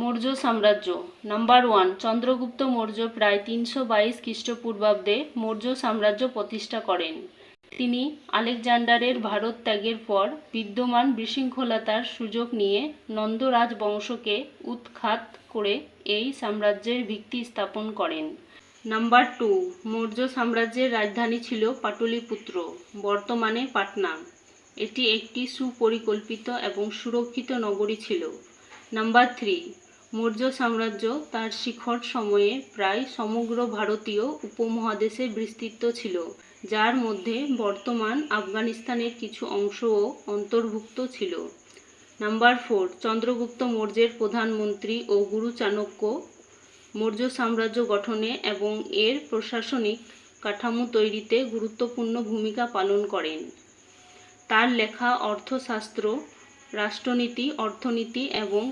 মৌর্য সাম্রাজ্য। Number one Chandragupta Maurya প্রায় তিনশো বাইশ খ্রিস্টপূর্বাব্দে মৌর্য সাম্রাজ্য প্রতিষ্ঠা করেন। তিনি আলেকজান্ডারের ভারত ত্যাগের পর বিদ্যমান বিশৃঙ্খলতার সুযোগ নিয়ে নন্দরাজ বংশকে উৎখাত করে এই সাম্রাজ্যের ভিত্তি স্থাপন করেন। নাম্বার টু মৌর্য সাম্রাজ্যের রাজধানী ছিল পাটলিপুত্র, বর্তমানে পাটনা। এটি একটি সুপরিকল্পিত এবং সুরক্ষিত নগরী ছিল। নাম্বার থ্রি মৌর্য সাম্রাজ্য তার শিখর সময়ে প্রায় সমগ্র ভারতীয় উপমহাদেশে বিস্তৃত ছিল, যার মধ্যে বর্তমান আফগানিস্তানের কিছু অংশও অন্তর্ভুক্ত ছিল। নাম্বার ফোর চন্দ্রগুপ্ত মৌর্যের প্রধানমন্ত্রী ও গুরু চাণক্য মৌর্য সাম্রাজ্য গঠনে এবং এর প্রশাসনিক কাঠামো তৈরিতে গুরুত্বপূর্ণ ভূমিকা পালন করেন। তার লেখা অর্থশাস্ত্র রাষ্ট্রনীতি অর্থনীতি এবং